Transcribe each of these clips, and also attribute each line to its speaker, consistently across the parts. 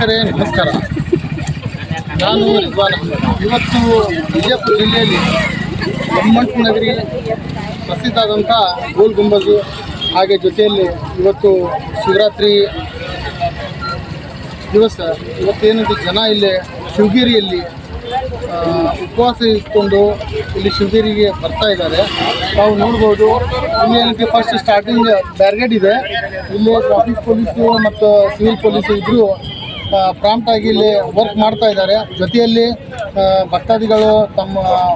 Speaker 1: ವೀಕ್ಷಕರೇ, ನಮಸ್ಕಾರ. ನಾನು ಇವತ್ತು ವಿಜಯಪುರ ಜಿಲ್ಲೆಯಲ್ಲಿ ಕಮ್ಮಂಟ್ ನಗರಿ ಪ್ರಸಿದ್ಧವಾದಂಥ ಗೋಲ್ ಗುಂಬಜು ಹಾಗೆ ಜೊತೆಯಲ್ಲಿ ಇವತ್ತು ಶಿವರಾತ್ರಿ ದಿವಸ ಇವತ್ತೇನಿದೆ ಜನ ಇಲ್ಲಿ ಶಿವಗಿರಿಯಲ್ಲಿ ಉಪವಾಸ ಇಟ್ಕೊಂಡು ಇಲ್ಲಿ ಶಿವಗಿರಿಗೆ ಬರ್ತಾ ಇದ್ದಾರೆ. ನಾವು ನೋಡ್ಬೋದು ಇಲ್ಲಿ ಫಸ್ಟ್ ಸ್ಟಾರ್ಟಿಂಗ್ ಬ್ಯಾರಿಗೇಡ್ ಇದೆ. ಇಲ್ಲಿ ಟ್ರಾಫಿಕ್ ಪೊಲೀಸು ಮತ್ತು ಸಿವಿಲ್ ಪೊಲೀಸು ಇಬ್ಬರು ಪ್ರಾಂಪ್ಟ್ ಆಗಿ ಇಲ್ಲಿ ವರ್ಕ್ ಮಾಡ್ತಾ ಇದ್ದಾರೆ. ಜೊತೆಯಲ್ಲಿ ಭಕ್ತಾದಿಗಳು ತಮ್ಮ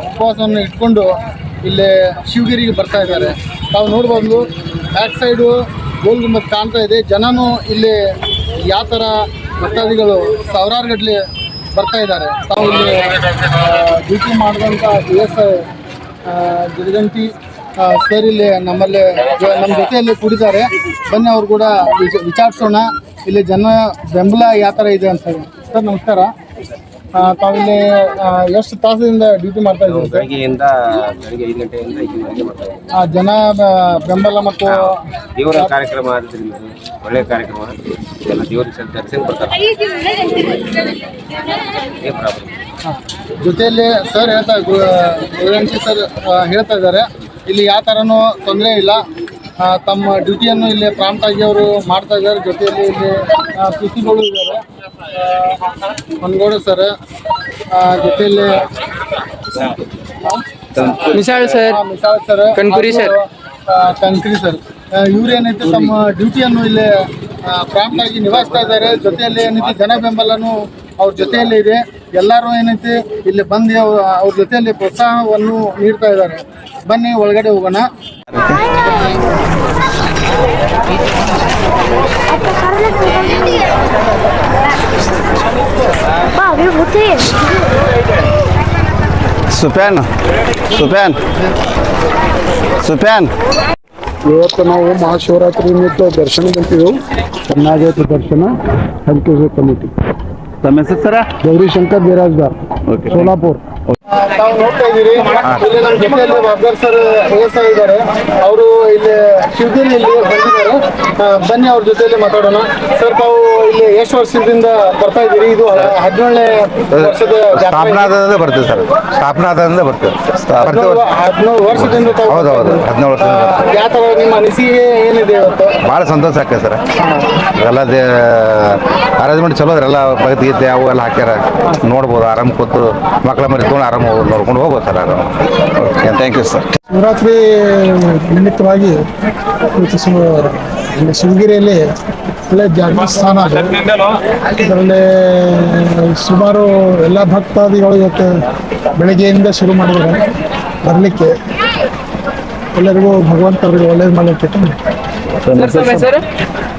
Speaker 1: ಉಪವಾಸವನ್ನು ಇಟ್ಕೊಂಡು ಇಲ್ಲಿ ಶಿವಗಿರಿಗೆ ಬರ್ತಾ ಇದ್ದಾರೆ. ತಾವು ನೋಡ್ಬೋದು ಬ್ಯಾಕ್ ಸೈಡು ಗೋಲ್ ಗುಂಬತ್ ಕಾಣ್ತಾ ಇದೆ. ಜನನೂ ಇಲ್ಲಿ ಯಾವ ಥರ ಭಕ್ತಾದಿಗಳು ಸಾವಿರಾರು ಗಟ್ಟಲೆ ಬರ್ತಾ ಇದ್ದಾರೆ. ತಾವು ಇಲ್ಲಿ ಡ್ಯೂಟಿ ಮಾಡಿದಂಥ ಡಿ ಎಸ್ ಗಿರಿಗಂಟಿ ಆ, ಸರ್ ಇಲ್ಲಿ ನಮ್ಮಲ್ಲಿ ನಮ್ಮ ಜೊತೆಯಲ್ಲಿ ಕೂಡಿದ್ದಾರೆ. ಬನ್ನಿ ಅವ್ರು ಕೂಡ ವಿಚ- ವಿಚಾರಿಸೋಣ. ಇಲ್ಲಿ ಜನ ಬೆಂಬಲ ಯಾವ ಥರ ಇದೆ ಅಂತ ಹೇಳಿ. ಸರ್ ನಮಸ್ಕಾರ. ತಾವಿಲ್ಲಿ ಎಷ್ಟು ತಾಸದಿಂದ ಡ್ಯೂಟಿ ಮಾಡ್ತಾ ಇದ್ದೀವಿ ಸರ್?
Speaker 2: ಬೆಳಗ್ಗೆಯಿಂದ ಬೆಳಗ್ಗೆ ಐದು ಗಂಟೆಯಿಂದ ಐದು ಗಂಟೆಗೆ ಮಾಡ್ತಾ ಇದ್ದೀವಿ.
Speaker 1: ಆ, ಜನ ಬ- ಬೆಂಬಲ ಮತ್ತು
Speaker 2: ದೇವರ ಕಾರ್ಯಕ್ರಮ ಆದ್ದರಿಂದ ಒಳ್ಳೆಯ ಕಾರ್ಯಕ್ರಮ ಎಲ್ಲ ದೇವರಿಗೆ ಸ್ವಲ್ಪ ದರ್ಶನ ಬರ್ತಾರೆ ಏನು ಪ್ರಾಬ್ಲಮ್
Speaker 1: ಆ, ಜೊತೆಯಲ್ಲಿ ಸರ್ ಹೇಳ್ತಾ ಗೋರಂಟಿ ಸರ್ ಆ, ಹೇಳ್ತಾ ಇದ್ದಾರೆ. ಇಲ್ಲಿ ಯಾವ ಥರನೂ ತೊಂದರೆ ಇಲ್ಲ. ತಮ್ಮ ಡ್ಯೂಟಿಯನ್ನು ಇಲ್ಲಿ ಪ್ರಾಂಪ್ಟ್ ಆಗಿ ಅವರು ಮಾಡ್ತಾ ಇದ್ದಾರೆ. ಜೊತೆಯಲ್ಲಿ ಇಲ್ಲಿ ಸಿಸಿಗಳು ಇದ್ದಾರೆ ಮನ್ಗೌಡ ಸರ್ ಜೊತೆಯಲ್ಲಿ
Speaker 3: Misal sir
Speaker 1: Misal sir
Speaker 3: Kankuri sir.
Speaker 1: Kankri Kankuri sir ಇವ್ರು ಏನೈತೆ ತಮ್ಮ ಡ್ಯೂಟಿಯನ್ನು ಇಲ್ಲಿ ಪ್ರಾಂಪ್ಟಾಗಿ ನಿಭಾಯಿಸ್ತಾ ಇದ್ದಾರೆ. ಜೊತೆಯಲ್ಲಿ ಏನೈತಿ ಜನ ಬೆಂಬಲನು ಅವ್ರ ಜೊತೆಯಲ್ಲಿ ಇದೆ. ಎಲ್ಲರೂ ಏನೈತಿ ಇಲ್ಲಿ ಬಂದು ಅವ್ರ ಅವ್ರ ಜೊತೆಯಲ್ಲಿ ಪ್ರೋತ್ಸಾಹವನ್ನು ನೀಡ್ತಾ ಇದ್ದಾರೆ. ಬನ್ನಿ ಒಳಗಡೆ ಹೋಗೋಣ.
Speaker 4: ಸುಪ್ಯಾನ್ ಸುಪ್ಯಾನ್ ಸುಪ್ಯಾನ್.
Speaker 1: ಇವತ್ತು ನಾವು ಮಹಾಶಿವರಾತ್ರಿ ನಿಮಿತ್ತ ದರ್ಶನ ಬಂತೀವಿ ಚೆನ್ನಾಗೈತೆ ದರ್ಶನ. ಥ್ಯಾಂಕ್ ಯು ಕಮಿಟಿ
Speaker 4: ತಮ್ಮ ಹೆಸರು ಸರ
Speaker 1: ಗೌರಿಶಂಕರ್ ಬಿರಾಜ್ದಾರ್
Speaker 4: ಓಕೆ
Speaker 1: ಸೋಲಾಪುರ್ ತಾವು ನೋಡ್ತಾ ಇದ್ದೀರಿ. ಇಲ್ಲಿ ನಮ್ಮ ಜೊತೆಯಲ್ಲಿ ಅಬ್ದರ್ ಸರ್ ಎಸ್ ಇದ್ದಾರೆ. ಅವರು ಇಲ್ಲಿ ಶಿವಗಿರಿಯಲ್ಲಿ ಬಂದಿದ್ದಾರೆ ಬನ್ನಿ ಅವ್ರ ಜೊತೆಯಲ್ಲಿ ಮಾತಾಡೋಣ. ಸರ್ ತಾವು ಇಲ್ಲಿ ಎಷ್ಟು ವರ್ಷದಿಂದ ಬರ್ತಾ ಇದ್ದೀರಿ. ಇದು ಹದಿನೇಳನೇ ವರ್ಷದ
Speaker 4: ಸ್ಥಾಪನಾದಿಂದ ಬರ್ತೀವಿ ಸರ್. ಸ್ಥಾಪನಾದಿಂದ ಬರ್ತೀವಿ
Speaker 1: ಹದಿನೇಳು ವರ್ಷದಿಂದ
Speaker 4: ಹೌದು, ಹೌದು. ಹದಿನೇಳು ವರ್ಷದಿಂದ
Speaker 1: ಯಾವ ಥರ ನಿಮ್ಮ ಅನಿಸಿಕೆ ಏನಿದೆ ಇವತ್ತು?
Speaker 4: ಭಾಳ ಸಂತೋಷ ಆಗ್ತದೆ ಸರ್. ಎಲ್ಲ ಅರೇಂಜ್ಮೆಂಟ್ ಚಲೋ ಅದ್ರೆಲ್ಲ ಭಗವದ್ಗೀತೆ ಅವು ಎಲ್ಲ ಹಾಕ್ಯಾರ. ನೋಡ್ಬೋದು ಆರಾಮ್ ಕೂತು ಮಕ್ಕಳ ಮರಿ ತೊಗೊಂಡು ಆರಾಮ್ ಹೋಗ್ಬೋದು ನೋಡ್ಕೊಂಡು ಹೋಗ್ಬೋದು ಸರ್ ಆರಾಮ್ okay thank you sir
Speaker 1: Shivaratri ನಿಮಿತ್ತವಾಗಿ ಇವತ್ತು ಶಿವಗಿರಿಯಲ್ಲಿ ಒಳ್ಳೆ ಜಾಗೃತ ಸ್ಥಾನ ಅದು. ಇದರಲ್ಲಿ ಸುಮಾರು ಎಲ್ಲ ಭಕ್ತಾದಿಗಳು ಇವತ್ತು ಬೆಳಗ್ಗೆಯಿಂದ ಶುರು ಮಾಡಿದ್ದಾರೆ. ಬರಲಿಕ್ಕೆ ಎಲ್ಲರಿಗೂ ಭಗವಂತರಿಗೆ ಒಳ್ಳೇದು ಮಾಡಲಿಕ್ಕೆ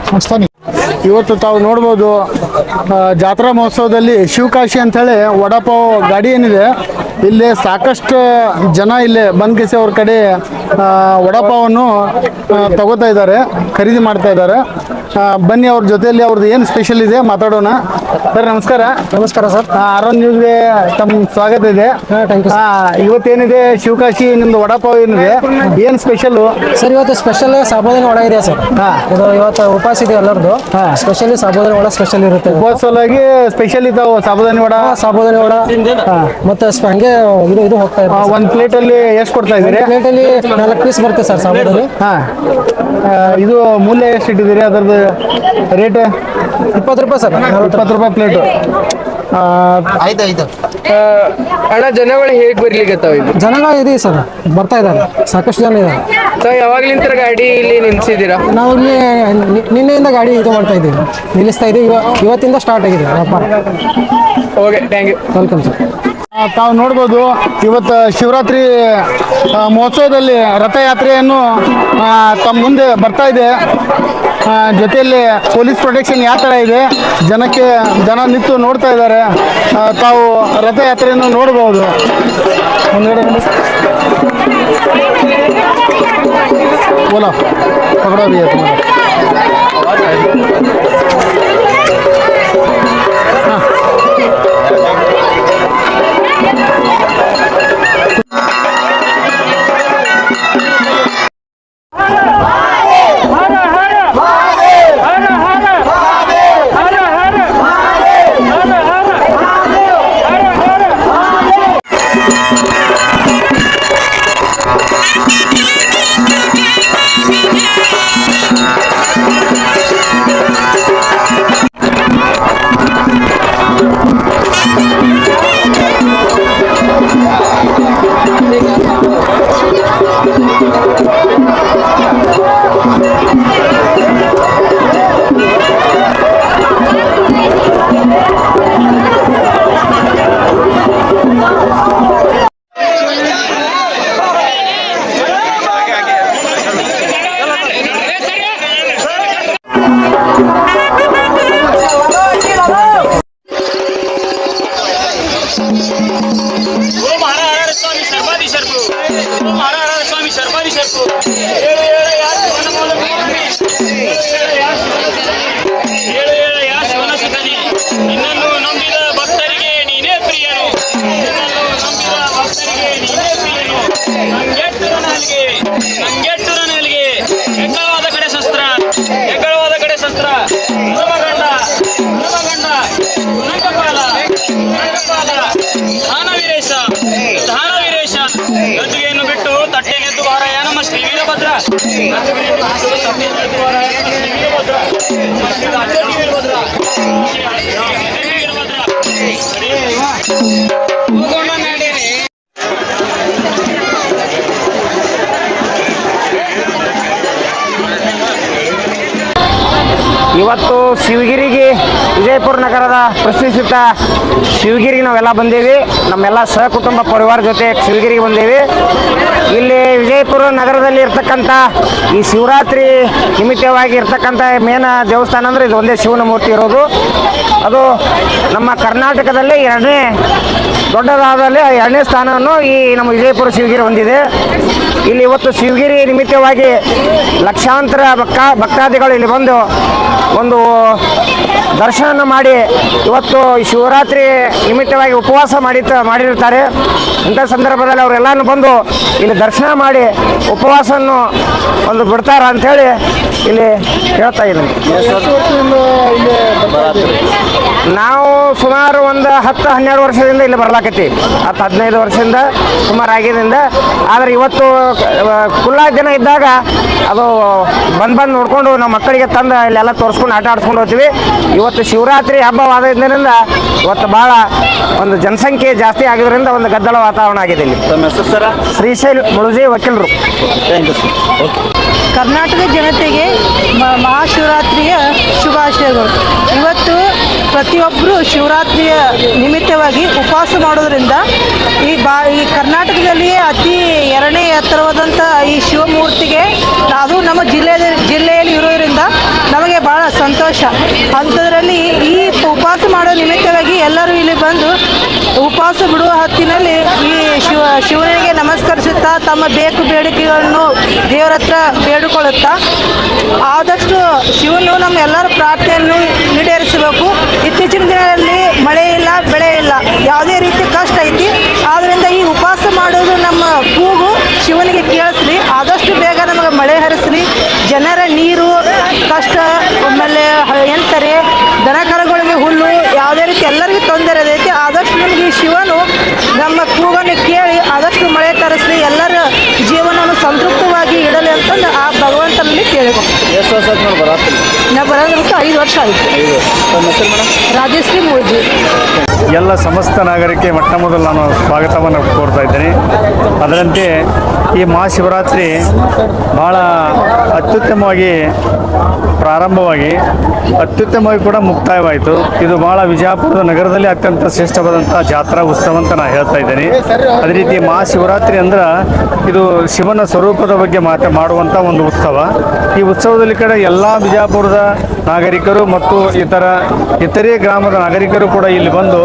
Speaker 1: ಸಂಸ್ಥಾನ. ಇವತ್ತು ತಾವು ನೋಡ್ಬೋದು ಆ, ಜಾತ್ರಾ ಮಹೋತ್ಸವದಲ್ಲಿ ಶಿವಕಾಶಿ ಅಂಥೇಳಿ ವಡಾಪಾವ್ ಗಾಡಿ ಏನಿದೆ ಇಲ್ಲಿ ಸಾಕಷ್ಟು ಜನ ಇಲ್ಲಿ ಬಂದ್ಕಿಸಿ ಅವ್ರ ಕಡೆ ವಡಾಪಾವನ್ನು ತಗೋತಾ ಇದ್ದಾರೆ ಖರೀದಿ ಮಾಡ್ತಾ ಇದ್ದಾರೆ. ಬನ್ನಿ ಅವ್ರ ಜೊತೆಯಲ್ಲಿ ಅವ್ರದ್ದು ಏನು ಸ್ಪೆಷಲ್ ಇದೆ ಮಾತಾಡೋಣ. ಸರ್ ನಮಸ್ಕಾರ. ನಮಸ್ಕಾರ ಸರ್. ಆರೋನ್ ನ್ಯೂಸ್ಗೆ ತಮ್ಮ ಸ್ವಾಗತ ಇದೆ. ಆ, ಇವತ್ತೇನಿದೆ ಶಿವಕಾಶಿ ನಿಮ್ದು ವಡಾಪಾವ್ ಏನಿದೆ? ಏನು ಸ್ಪೆಷಲ್
Speaker 5: ಸರ್ ಇವತ್ತು ಸ್ಪೆಷಲ್ ಸಾಬೋದಿನ ವಡ ಇದೆ ಸರ್.
Speaker 1: ಹಾ.
Speaker 5: ಇದು ಇವತ್ತು ಉಪವಾಸ ಇದೆ ಎಲ್ಲರದು.
Speaker 1: ಹಾ.
Speaker 5: ಸ್ಪೆಷಲಿ ಸಾಬೋದಿನ ವಡ ಸ್ಪೆಷಲ್ ಇರುತ್ತೆ.
Speaker 1: ಉಪವಾಸವಾಗಿ ಸ್ಪೆಷಲ್ ಇದಾವೆ ಸಾಬುದಾನಿ ವಡ?
Speaker 5: ಸಾಬೋದಿನ ವಡ.
Speaker 1: ಹಾ.
Speaker 5: ಮತ್ತೆ ಸ್ಪ- ಹಂಗೆ ಇದು ಇದು ಹೋಗ್ತಾ ಇದೆ
Speaker 1: ಒಂದ್ ಪ್ಲೇಟ್ ಅಲ್ಲಿ ಎಷ್ಟು ಕೊಡ್ತಾ ಇದ್ದೀರಿ?
Speaker 5: ಪ್ಲೇಟಲ್ಲಿ ನಾಲ್ಕು ಪೀಸ್ ಬರುತ್ತೆ ಸರ್ ಸಾಬೋದಲ್ಲಿ.
Speaker 1: ಹಾ. ಆ, ಇದು ಮೂಲ್ಯ ಎಷ್ಟು ಇಟ್ಟಿದ್ದೀರಿ? ಅದರದ್ದು ರೇಟ್
Speaker 5: ಇಪ್ಪತ್ತು ರೂಪಾಯಿ ಸರ್.
Speaker 1: ಇಪ್ಪತ್ತು ರೂಪಾಯಿ ಪ್ಲೇಟು
Speaker 3: ಅಣ್ಣ ಜನಗಳು ಹೇಗೆ ಬರ್ಲಿಕ್ಕೆ ಇಲ್ಲಿ?
Speaker 5: ಜನಗಳು ಇದೆ ಸರ್. ಬರ್ತಾ ಇದ್ದಾರೆ. ಸಾಕಷ್ಟು ಜನ ಇದ್ದಾರೆ.
Speaker 3: ಸರ್ ಯಾವಾಗ್ಲಿಂತ ಗಾಡಿ ಇಲ್ಲಿ ನಿಲ್ಸಿದ್ದೀರಾ?
Speaker 5: ನಾವು ಇಲ್ಲಿ ನಿನ್ನೆಯಿಂದ ಗಾಡಿ ಇದು ಮಾಡ್ತಾ ಇದ್ದೀವಿ. ನಿಲ್ಲಿಸ್ತಾ ಇದ್ದೀವಿ. ಇವ- ಇವತ್ತಿಂದ ಸ್ಟಾರ್ಟ್ ಆಗಿದೆ ವ್ಯಾಪಾರ.
Speaker 3: Okay thank you
Speaker 5: welcome sir
Speaker 1: ತಾವು ನೋಡ್ಬೋದು, ಇವತ್ತು ಶಿವರಾತ್ರಿ ಮಹೋತ್ಸವದಲ್ಲಿ ರಥಯಾತ್ರೆಯನ್ನು ತಮ್ಮ ಮುಂದೆ ಬರ್ತಾ ಇದೆ. ಜೊತೆಯಲ್ಲಿ ಪೊಲೀಸ್ ಪ್ರೊಟೆಕ್ಷನ್ ಯಾವ ಥರ ಇದೆ, ಜನಕ್ಕೆ, ಜನ ನಿಂತು ನೋಡ್ತಾ ಇದ್ದಾರೆ. ತಾವು ರಥಯಾತ್ರೆಯನ್ನು ನೋಡ್ಬೋದು. ಓಲಾ ನೋಡಿ.
Speaker 6: ಇವತ್ತು ಶಿವಗಿರಿಗೆ ವಿಜಯಪುರ ನಗರದ ಪ್ರತಿಷ್ಠಿತ ಶಿವಗಿರಿಗೆ ನಾವೆಲ್ಲ ಬಂದೇವಿ. ನಮ್ಮೆಲ್ಲ ಸಹಕುಟುಂಬ ಪರಿವಾರ ಜೊತೆ ಶಿವಗಿರಿಗೆ ಬಂದೇವಿ. ಇಲ್ಲಿ ವಿಜಯಪುರ ನಗರದಲ್ಲಿ ಇರ್ತಕ್ಕಂಥ ಈ ಶಿವರಾತ್ರಿ ನಿಮಿತ್ತವಾಗಿ ಇರ್ತಕ್ಕಂಥ ಮೇನ ದೇವಸ್ಥಾನ ಅಂದರೆ ಇದು ಒಂದೇ ಶಿವನ ಮೂರ್ತಿ ಇರೋದು. ಅದು ನಮ್ಮ ಕರ್ನಾಟಕದಲ್ಲೇ ಎರಡನೇ ದೊಡ್ಡದಾದಲ್ಲಿ ಎರಡನೇ ಸ್ಥಾನವನ್ನು ಈ ನಮ್ಮ ವಿಜಯಪುರ ಶಿವಗಿರಿ ಹೊಂದಿದೆ. ಇಲ್ಲಿ ಇವತ್ತು ಶಿವಗಿರಿ ನಿಮಿತ್ತವಾಗಿ ಲಕ್ಷಾಂತರ ಭಕ್ತ ಭಕ್ತಾದಿಗಳು ಇಲ್ಲಿ ಬಂದು ಒಂದು ದರ್ಶನ ಮಾಡಿ ಇವತ್ತು ಶಿವರಾತ್ರಿ ನಿಮಿತ್ತವಾಗಿ ಉಪವಾಸ ಮಾಡಿ ಮಾಡಿರ್ತಾರೆ ಇಂಥ ಸಂದರ್ಭದಲ್ಲಿ ಅವರೆಲ್ಲನೂ ಬಂದು ಇಲ್ಲಿ ದರ್ಶನ ಮಾಡಿ ಉಪವಾಸವನ್ನು ಒಂದು ಬಿಡ್ತಾರ ಅಂಥೇಳಿ ಇಲ್ಲಿ ಹೇಳ್ತಾ ಇದ್ದೀನಿ? ನಾವು ಸುಮಾರು ಒಂದು ಹತ್ತು ಹನ್ನೆರಡು ವರ್ಷದಿಂದ ಇಲ್ಲಿ ಬರ್ಲಾಕತ್ತಿ ಹತ್ತು ಹದಿನೈದು ವರ್ಷದಿಂದ ಸುಮಾರು ಆಗಿದ್ದರಿಂದ ಆದರೆ ಇವತ್ತು ಕುಲ್ಲ ಜನ ಇದ್ದಾಗ ಅದು ಬಂದು ಬಂದು ನೋಡಿಕೊಂಡು ನಮ್ಮ ಮಕ್ಕಳಿಗೆ ತಂದು ಇಲ್ಲೆಲ್ಲ ತೋರಿಸ್ಕೊಂಡು ಆಟ ಆಡಿಸ್ಕೊಂಡು ಹೋಗ್ತೀವಿ. ಇವತ್ತು ಶಿವರಾತ್ರಿ ಹಬ್ಬವಾದ್ರಿಂದ ಇವತ್ತು ಭಾಳ ಒಂದು ಜನಸಂಖ್ಯೆ ಜಾಸ್ತಿ ಆಗಿದ್ರಿಂದ ಒಂದು ಗದ್ದಲ ವಾತಾವರಣ ಆಗಿದೆ ಇಲ್ಲಿ.
Speaker 7: ತಮ್ಮ ಹೆಸರು ಸರ?
Speaker 6: ಶ್ರೀಶೈಲ್ ಮುಳುಜಿ ವಕೀಲರು.
Speaker 7: ಥ್ಯಾಂಕ್ ಯು ಸರ್
Speaker 8: ಕರ್ನಾಟಕ ಜನತೆಗೆ ಮ- ಮಹಾಶಿವರಾತ್ರಿಯ ಶುಭಾಶಯಗಳು. ಇವತ್ತು ಪ್ರತಿಯೊಬ್ಬರು ಶಿವರಾತ್ರಿಯ ನಿಮಿತ್ತವಾಗಿ ಉಪವಾಸ ಮಾಡೋದ್ರಿಂದ ಈ ಬಾ ಈ ಕರ್ನಾಟಕದಲ್ಲಿಯೇ ಅತಿ ಎರಡನೇ ಎತ್ತರವಾದಂಥ ಈ ಶಿವಮೂರ್ತಿಗೆ ಅದು ನಮ್ಮ ಜಿಲ್ಲೆಯಲ್ಲಿ ಜಿಲ್ಲೆಯಲ್ಲಿ ಇರೋದ್ರಿಂದ ನಮಗೆ ಭಾಳ ಸಂತೋಷ. ಅಂಥದ್ರಲ್ಲಿ ಈ ಉಪವಾಸ ಮಾಡೋ ನಿಮಿತ್ತವಾಗಿ ಎಲ್ಲರೂ ಇಲ್ಲಿ ಬಂದು ಉಪವಾಸ ಬಿಡುವ ಹತ್ತಿನಲ್ಲಿ ಈ ಶಿವ, ಶಿವನಿಗೆ ನಮಸ್ಕರಿಸುತ್ತಾ ತಮ್ಮ ಬೇಕು ಬೇಡಿಕೆಗಳನ್ನು ದೇವರ ಹತ್ರ ಬೇಡಿಕೊಳ್ಳುತ್ತಾ ಆದಷ್ಟು ಶಿವನು ನಮ್ಮ ಎಲ್ಲರ ಪ್ರಾರ್ಥನೆಯನ್ನು ಈಡೇರಿಸಬೇಕು. ಇತ್ತೀಚಿನ ದಿನಗಳಲ್ಲಿ ಮಳೆ ಇಲ್ಲ, ಬೆಳೆ ಇಲ್ಲ. ಯಾವುದೇ ರೀತಿ ಕಷ್ಟ ಐತಿ. ಆದ್ದರಿಂದ ಈ ಉಪವಾಸ ಮಾಡೋದು ನಮ್ಮ ಕೂಗು. ಶಿವನಿಗೆ ಕೇಳಿಸ್ರಿ ಆದಷ್ಟು ಬೇಗ ನಮಗೆ ಮಳೆ ಹರಿಸ್ರಿ ಜನರ ನೀರು ಕಷ್ಟ ಆಮೇಲೆ ಹ- ಎಂತಾರೆ ದನ ಕರುಗಳಿಗೆ ಹುಲ್ಲು ಯಾವುದೇ ರೀತಿ ಎಲ್ಲರಿಗೂ ತೊಂದರೆ ಐತಿ ಆದಷ್ಟು ನಮಗೆ ಈ ಶಿವನು ನಮ್ಮ ಕೂಗನ್ನು ಕೇಳಿ ಆದಷ್ಟು ಮಳೆ ತರಿಸಲಿ ಎಲ್ಲರ ಜೀವನವನ್ನು ಸಂತೃಪ್ತವಾಗಿ ಇಡಲಿ ಅಂತಂದು ಆ ಭಗವಂತನಲ್ಲಿ ಕೇಳಿಕೊಂಡು
Speaker 7: ಎಷ್ಟು ವರ್ಷ ಆಯ್ತು
Speaker 8: ಐದು ವರ್ಷ ಆಯಿತು. ರಾಜಶ್ರೀ ಮೂರ್ಜಿ.
Speaker 9: ಎಲ್ಲ ಸಮಸ್ತ ನಾಗರಿಕೆ ಮೊಟ್ಟ ಮೊದಲು ನಾನು ಸ್ವಾಗತವನ್ನು ಕೋರ್ತಾ ಇದ್ದೇನೆ. ಅದರಂತೆ ಈ ಮಹಾಶಿವರಾತ್ರಿ ಭಾಳ ಅತ್ಯುತ್ತಮವಾಗಿ ಪ್ರಾರಂಭವಾಗಿ ಅತ್ಯುತ್ತಮವಾಗಿ ಕೂಡ ಮುಕ್ತಾಯವಾಯಿತು. ಇದು ಭಾಳ ವಿಜಯಪುರದ ನಗರದಲ್ಲಿ ಅತ್ಯಂತ ಶ್ರೇಷ್ಠವಾದಂಥ ಜಾತ್ರಾ ಉತ್ಸವ ಅಂತ ನಾನು ಹೇಳ್ತಾ ಇದ್ದೇನೆ. ಅದೇ ರೀತಿ ಮಹಾಶಿವರಾತ್ರಿ ಅಂದ್ರೆ ಇದು ಶಿವನ ಸ್ವರೂಪದ ಬಗ್ಗೆ ಮಾತ ಮಾಡುವಂಥ ಒಂದು ಉತ್ಸವ. ಈ ಉತ್ಸವದಲ್ಲಿ ಕಡೆ ಎಲ್ಲ ಬಿಜಾಪುರದ ನಾಗರಿಕರು ಮತ್ತು ಇತರ ಇತರೆ ಗ್ರಾಮದ ನಾಗರಿಕರು ಕೂಡ ಇಲ್ಲಿ ಬಂದು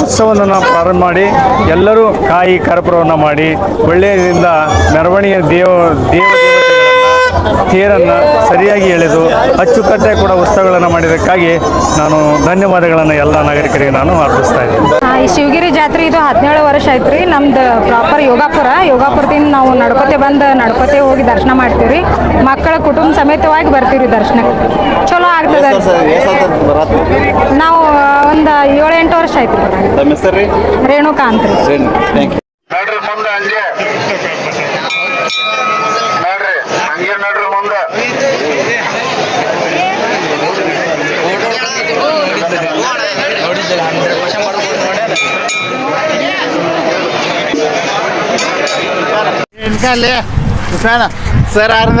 Speaker 9: ಉತ್ಸವವನ್ನು ಪ್ರಾರಂಭ ಮಾಡಿ ಎಲ್ಲರೂ ಕಾಯಿ ಕರ್ಪೂರವನ್ನು ಮಾಡಿ ಒಳ್ಳೆಯದಿಂದ ಮೆರವಣಿಗೆ ದೇವ ದೇವ ತೇರನ್ನು ಸರಿಯಾಗಿ ಎಳೆದು ಅಚ್ಚುಕಟ್ಟೆ ಕೂಡ ಉತ್ಸವಗಳನ್ನು ಮಾಡಿದ್ದಕ್ಕಾಗಿ ನಾನು ಧನ್ಯವಾದಗಳನ್ನು ಎಲ್ಲ ನಾಗರಿಕರಿಗೆ ನಾನು ಅರ್ಪಿಸ್ತಾ ಇದ್ದೀನಿ.
Speaker 10: ಈ ಶಿವಗಿರಿ ಜಾತ್ರೆ ಇದು ಹದಿನೇಳು ವರ್ಷ ಐತ್ರಿ ನಮ್ದು ಪ್ರಾಪರ್ ಯೋಗಾಪುರ. ಯೋಗಾಪುರದಿಂದ ನಾವು ನಡ್ಕೋತೆ ಬಂದು ನಡ್ಕೋತೆ ಹೋಗಿ ದರ್ಶನ ಮಾಡ್ತೀವಿ ರೀ ಮಕ್ಕಳ ಕುಟುಂಬ ಸಮೇತವಾಗಿ ಬರ್ತೀವಿ ದರ್ಶನ. ದರ್ಶನಕ್ಕೆ ಚಲೋ ಆಗ್ತದೆ. ನಾವು ಒಂದು ಏಳು ಎಂಟು ವರ್ಷ ಆಯ್ತು ರೇಣುಕಾ ಅಂತ ರೀ
Speaker 7: ಥ್ಯಾಂಕ್ ಯು
Speaker 11: ನಡ್ರಿ ಮುಂದೆ ಹಂಗೆ ನಡ್ರಿ ಹಂಗೆ ನಡ್ರಿ ಮುಂದೆ
Speaker 7: ಇನ್ಕಲ್ಲಿ ಹುಸೇನ ಸರ್ ಆರ್ದ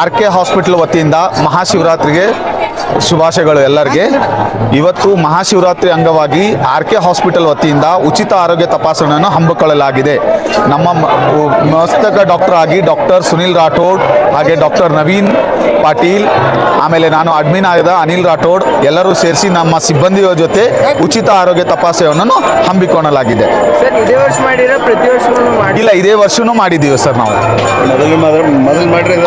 Speaker 12: ಆರ್ ಕೆ ಹಾಸ್ಪಿಟಲ್ ವತಿಯಿಂದ ಮಹಾಶಿವರಾತ್ರಿಗೆ ಶುಭಾಶಯಗಳು ಎಲ್ಲರಿಗೆ. ಇವತ್ತು ಮಹಾಶಿವರಾತ್ರಿ ಅಂಗವಾಗಿ ಆರ್ ಕೆ ಹಾಸ್ಪಿಟಲ್ ವತಿಯಿಂದ ಉಚಿತ ಆರೋಗ್ಯ ತಪಾಸಣೆಯನ್ನು ಹಮ್ಮಿಕೊಳ್ಳಲಾಗಿದೆ. ನಮ್ಮ ಮಸ್ತಕ ಡಾಕ್ಟರ್ ಆಗಿ ಡಾಕ್ಟರ್ ಸುನಿಲ್ ರಾಠೋಡ್ ಹಾಗೆ ಡಾಕ್ಟರ್ ನವೀನ್ ಪಾಟೀಲ್ ಆಮೇಲೆ ನಾನು ಅಡ್ಮಿನ್ ಆದ ಅನಿಲ್ ರಾಠೋಡ್ ಎಲ್ಲರೂ ಸೇರಿಸಿ ನಮ್ಮ ಸಿಬ್ಬಂದಿಯ ಜೊತೆ ಉಚಿತ ಆರೋಗ್ಯ ತಪಾಸಣೆಯನ್ನು ಹಮ್ಮಿಕೊಳ್ಳಲಾಗಿದೆ.
Speaker 3: ಸರ್ ಇದೇ ವರ್ಷ ಮಾಡಿರೋ ಪ್ರತಿ ವರ್ಷ ಮಾಡಿ
Speaker 12: ಇಲ್ಲ ಇದೇ ವರ್ಷನೂ ಮಾಡಿದ್ದೀವಿ ಸರ್ ನಾವು.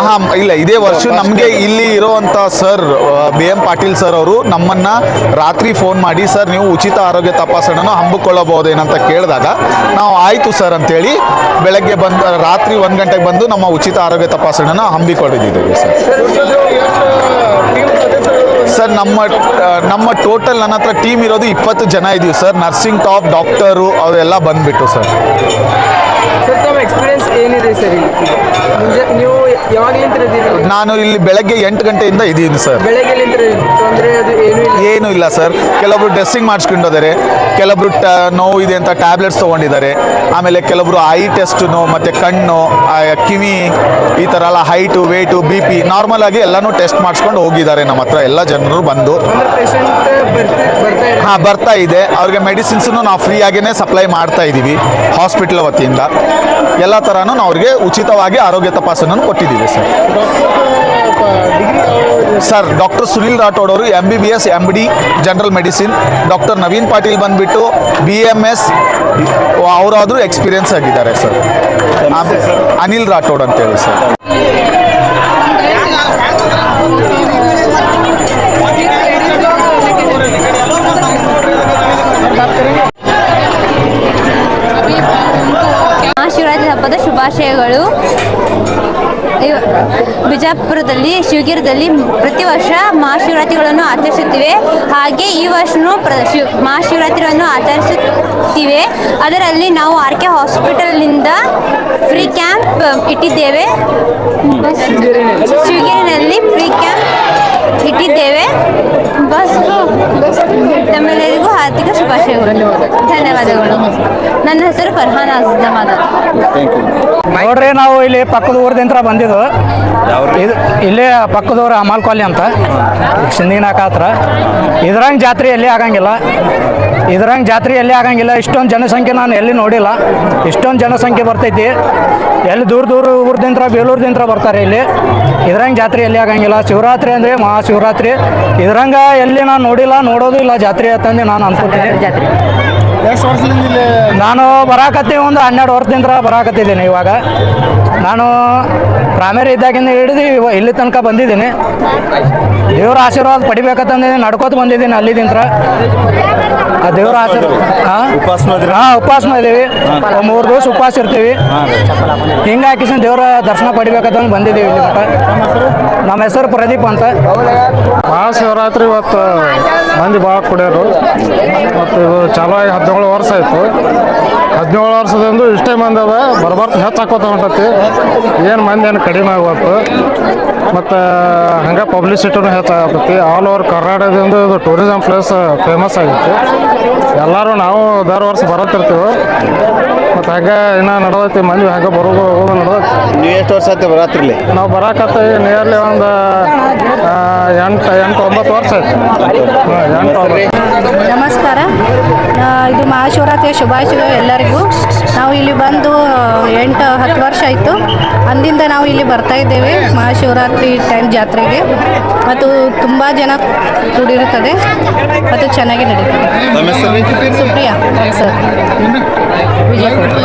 Speaker 12: ಹಾಂ ಇಲ್ಲ ಇದೇ ವರ್ಷ ನಮಗೆ ಇಲ್ಲಿ ಇರುವಂತ sir B M Patil sir ಅವರು ನಮ್ಮನ್ನ ರಾತ್ರಿ ಫೋನ್ ಮಾಡಿ ಸರ್ ನೀವು ಉಚಿತ ಆರೋಗ್ಯ ತಪಾಸಣೆಯನ್ನು ಹಮ್ಮಿಕೊಳ್ಳಬಹುದೇನಂತ ಕೇಳಿದಾಗ ನಾವು ಆಯ್ತು ಸರ್ ಅಂತೇಳಿ ಬೆಳಗ್ಗೆ ಬಂದು ರಾತ್ರಿ ಒಂದು ಗಂಟೆಗೆ ಬಂದು ನಮ್ಮ ಉಚಿತ ಆರೋಗ್ಯ ತಪಾಸಣೆಯನ್ನು ಹಮ್ಮಿಕೊಂಡಿದ್ದೀವಿ ಸರ್ ಸರ್ ನಮ್ಮ ನಮ್ಮ ಟೋಟಲ್ ನನ್ನ ಹತ್ರ ಟೀಮ್ ಇರೋದು ಇಪ್ಪತ್ತು ಜನ ಇದೀವಿ ಸರ್. ನರ್ಸಿಂಗ್ ಟಾಪ್ ಡಾಕ್ಟರು ಅವರೆಲ್ಲ ಬಂದ್ಬಿಟ್ಟು ಸರ್.
Speaker 3: ಸರ್ ತಮ್ಮ ಎಕ್ಸ್ಪೀರಿಯನ್ಸ್ ಏನಿದೆ ಸರ್ ಇಲ್ಲಿ? ಮುಂಜೆ ನೀವು
Speaker 12: ನಾನು ಇಲ್ಲಿ ಬೆಳಗ್ಗೆ ಎಂಟು ಗಂಟೆಯಿಂದ ಇದ್ದೀನಿ ಸರ್.
Speaker 3: ಬೆಳಗ್ಗೆ ಏನೂ ಇಲ್ಲ
Speaker 12: ಸರ್ ಕೆಲವೊಬ್ರು ಡ್ರೆಸ್ಸಿಂಗ್ ಮಾಡಿಸ್ಕೊಂಡಿದ್ದಾರೆ. ಕೆಲವೊಬ್ರು ಟ ನೋವು ಇದೆ ಅಂತ ಟ್ಯಾಬ್ಲೆಟ್ಸ್ ತೊಗೊಂಡಿದ್ದಾರೆ. ಆಮೇಲೆ ಕೆಲವರು ಐ ಟೆಸ್ಟು ಮತ್ತು ಕಣ್ಣು ಕಿವಿ ಈ ಥರ ಎಲ್ಲ height weight B P normal ಆಗಿ ಎಲ್ಲನೂ ಟೆಸ್ಟ್ ಮಾಡಿಸ್ಕೊಂಡು ಹೋಗಿದ್ದಾರೆ ನಮ್ಮ ಹತ್ರ. ಎಲ್ಲ ಜನರು ಬಂದು. ಹಾಂ ಬರ್ತಾ ಇದೆ. ಅವ್ರಿಗೆ ಮೆಡಿಸಿನ್ಸನ್ನು ನಾವು ಫ್ರೀಯಾಗೇ ಸಪ್ಲೈ ಮಾಡ್ತಾ ಇದ್ದೀವಿ ಹಾಸ್ಪಿಟ್ಲ್ ವತಿಯಿಂದ. ಎಲ್ಲ ಥರನೂ ನಾವು ಅವ್ರಿಗೆ ಉಚಿತವಾಗಿ ಆರೋಗ್ಯ ತಪಾಸಣೆಯನ್ನು ಕೊಟ್ಟಿದ್ದೀವಿ sir sir doctor Sunil Rathod ಅವರು M B B S M D general medicine doctor Naveen Patil ಬಂದುಬಿಟ್ಟು ಬಿ ಎಂ ಎಸ್ ಅವರಾದರೂ ಎಕ್ಸ್ಪೀರಿಯನ್ಸ್ ಆಗಿದ್ದಾರೆ ಸರ್ ಅನಿಲ್ ರಾಠೋಡ್ ಅಂತೇಳಿ ಸರ್
Speaker 13: ಹಬ್ಬದ ಶುಭಾಶಯಗಳು. ಬಿಜಾಪುರದಲ್ಲಿ ಶಿವಗಿರದಲ್ಲಿ ಪ್ರತಿ ವರ್ಷ ಮಹಾಶಿವರಾತ್ರಿಗಳನ್ನು ಆಚರಿಸುತ್ತಿವೆ. ಹಾಗೆ ಈ ವರ್ಷವೂ ಪ್ರ ಶಿವ ಮಹಾಶಿವರಾತ್ರಿಯನ್ನು ಆಚರಿಸುತ್ತಿವೆ. ಅದರಲ್ಲಿ ನಾವು ಆರ್ ಕೆ ಹಾಸ್ಪಿಟಲ್ನಿಂದ ಫ್ರೀ ಕ್ಯಾಂಪ್ ಇಟ್ಟಿದ್ದೇವೆ. ಶಿವಗಿರಿನಲ್ಲಿ ಫ್ರೀ ಕ್ಯಾಂಪ್ ಇಟ್ಟಿದ್ದೇವೆ. ಬಸ್ ತಮ್ಮೆಲ್ಲರಿಗೂ ಹಾರ್ದಿಕ ಶುಭಾಶಯಗಳು. ಧನ್ಯವಾದಗಳು. ನನ್ನ ಹೆಸರು ಫರ್ಹಾನ್ ಅಜಮಾದ
Speaker 14: ನೋಡ್ರಿ ನಾವು ಇಲ್ಲಿ ಪಕ್ಕದ ಊರದಿಂತ್ರ ಬಂದಿದ್ದು. ಇದು ಇಲ್ಲೇ ಪಕ್ಕದ ಊರ ಅಮಾಲ್ ಕಾಲಿ ಅಂತ. ಸಿಂದಿನ ಕಾತ್ರ. ಇದ್ರಂಗೆ ಜಾತ್ರೆ ಎಲ್ಲಿ ಆಗಂಗಿಲ್ಲ. ಇದ್ರಂಗೆ ಜಾತ್ರೆ ಎಲ್ಲಿ ಆಗಂಗಿಲ್ಲ ಇಷ್ಟೊಂದು ಜನಸಂಖ್ಯೆ ನಾನು ಎಲ್ಲಿ ನೋಡಿಲ್ಲ. ಇಷ್ಟೊಂದು ಜನಸಂಖ್ಯೆ ಬರ್ತೈತಿ. ಎಲ್ಲಿ ದೂರ ದೂರ ಊರ್ದಿಂತ್ರ ಬೇಲೂರ್ದಿಂತ್ರ ಬರ್ತಾರೆ ಇಲ್ಲಿ. ಇದ್ರಂಗೆ ಜಾತ್ರೆ ಎಲ್ಲಿ ಆಗಂಗಿಲ್ಲ. ಶಿವರಾತ್ರಿ ಅಂದರೆ ಮಹಾಶಿವರಾತ್ರಿ. ಇದ್ರಂಗೆ ಎಲ್ಲಿ ನಾನು ನೋಡಿಲ್ಲ ನೋಡೋದು ಇಲ್ಲ ಜಾತ್ರೆ ಅಂತಂದು ನಾನು ಅನ್ಕೋತೀನಿ ಜಾತ್ರೆ?
Speaker 1: ವರ್ಷದಿಂದ ಇಲ್ಲಿ?
Speaker 14: ನಾನು ಬರಾಕತ್ತೀವಿ ಒಂದು ಹನ್ನೆರಡು ವರ್ಷದಿಂದ ಬರಾಕತ್ತಿದ್ದೀನಿ ಇವಾಗ. ನಾನು ಪ್ರೈಮರಿ ಇದ್ದಾಗಿಂದ ಹಿಡಿದು ಇವ- ಇಲ್ಲಿ ತನಕ ಬಂದಿದ್ದೀನಿ. ದೇವ್ರ ಆಶೀರ್ವಾದ ಪಡಿಬೇಕಂತಂದು ನಡ್ಕೋತ ಬಂದಿದ್ದೀನಿ ಅಲ್ಲಿದಿಂತ್ರ. ಆ ದೇವ್ರ ಆಶೀರ್ವಾದ. ಹಾಂ ಹಾ. ಉಪವಾಸ ಮಾಡಿದೀವಿ ಮೂರು ದಿವಸ ಉಪವಾಸ ಇರ್ತೀವಿ. ಹಿಂಗ ಹಾಕಿಸ್ ದೇವ್ರ ದರ್ಶನ ಪಡಿಬೇಕಂತ ಬಂದಿದ್ದೀವಿ ಇಲ್ಲಿ ಮಟ್ಟ ನಮ್ಮ ಹೆಸರು ಪ್ರದೀಪ್ ಅಂತ.
Speaker 15: ಮಹಾಶಿವರಾತ್ರಿ ಇವತ್ತು ಮಂದಿ ಭಾಳ ಕುಡಿಯೋರು. ಮತ್ತು ಇದು ಚಾಲೂ ಆಗಿ ಹದಿನೇಳು ವರ್ಷ ಆಯಿತು. ಹದಿನೇಳು ವರ್ಷದಿಂದ ಇಷ್ಟೇ ಮಂದಿ ಅದ. ಬರ್ಬರ್ತ ಹೆಚ್ಚಾಕೋತ ಹೊಂಟತಿ. ಏನು ಮಂದಿ ಏನು ಕಡಿಮೆ ಆಗುತ್ತೆ ಮತ್ತು ಹಂಗೆ ಪಬ್ಲಿಸಿಟಿನೂ ಹೆಚ್ಚಾಗತ್ತೈತಿ ಆಲ್ ಓವರ್ ಕರ್ನಾಟಕದಿಂದ ಇದು ಟೂರಿಸಮ್ ಪ್ಲೇಸ್ ಫೇಮಸ್ ಆಗೈತಿ ಎಲ್ಲರೂ ನಾವು ಬೇರೆ ವರ್ಷ ಬರತ್ತಿರ್ತೀವಿ. ಮತ್ತು ಹಂಗೆ ಇನ್ನೂ ನಡದೈತಿ ಮಂದಿ ಹಂಗೆ ಬರೋದು ಹೋಗೋದು ನಡದೈತಿ.
Speaker 4: ನೀವು ಎಷ್ಟು ವರ್ಷ ಆಯ್ತು ಬರತ್ತಿರಲಿ
Speaker 15: ನಾವು ಬರಕತ್ತೀವಿ ನಿಯರ್ಲಿ ಒಂದು ಎಂಟು ಎಂಟು ಒಂಬತ್ತು ವರ್ಷ ಆಯ್ತು. ಎಂಟು ಒಂಬತ್ತು
Speaker 8: ನಮಸ್ಕಾರ. ಇದು ಮಹಾಶಿವರಾತ್ರಿಯ ಶುಭಾಶಯ ಎಲ್ಲರಿಗೂ. ನಾವು ಇಲ್ಲಿ ಬಂದು ಎಂಟು ಹತ್ತು ವರ್ಷ ಆಯಿತು. ಅಂದಿಂದ ನಾವು ಇಲ್ಲಿ ಬರ್ತಾ ಇದ್ದೇವೆ ಮಹಾಶಿವರಾತ್ರಿ ಟೈಮ್ ಜಾತ್ರೆಗೆ. ಮತ್ತು ತುಂಬ ಜನ ಕೂಡಿರುತ್ತದೆ ಮತ್ತು ಚೆನ್ನಾಗಿ ನಡೀತದೆ. ಸುಪ್ರಿಯಾ ಸರ್. ವಿಜಯಪುರ.